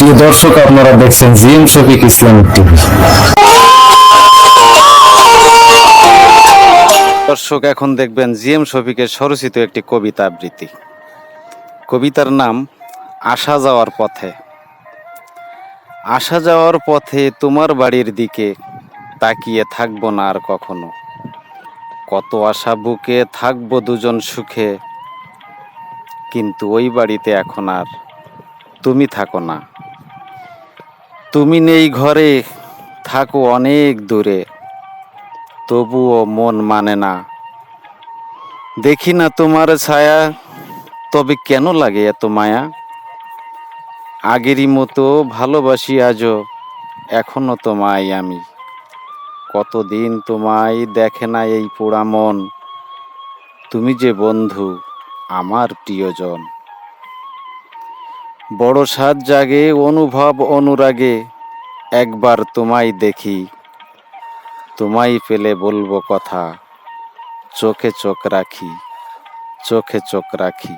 প্রিয় দর্শক, আপনারা দেখছেন জিএম শফিক ইসলামিক টিভি। দর্শক, এখন দেখবেন জিএম শফিকের স্বরচিত একটি কবিতা আবৃত্তি। কবিতার নাম, আসা যাওয়ার পথে। আসা যাওয়ার পথে তোমার বাড়ির দিকে তাকিয়ে থাকব না আর কখনো। কত আশা বুকে থাকব দুজন সুখে, কিন্তু ওই বাড়িতে এখন আর তুমি থাকো না। তুমি নেই ঘরে, থাকো অনেক দূরে। তবুও মন মানে না। দেখি না তোমার ছায়া, তবে কেন লাগে এত মায়া? আগেরই মতো ভালোবাসি আজও, এখনও তোমায় আমি। কতদিন তোমায় দেখে না এই পোড়া মন? তুমি যে বন্ধু, আমার প্রিয়জন। বড় সাত জাগে, অনুভব অনুরাগে। একবার তোমায় দেখি, তোমায় পেলে বলব কথা, চোখে চোখ রাখি, চোখে চোখ রাখি।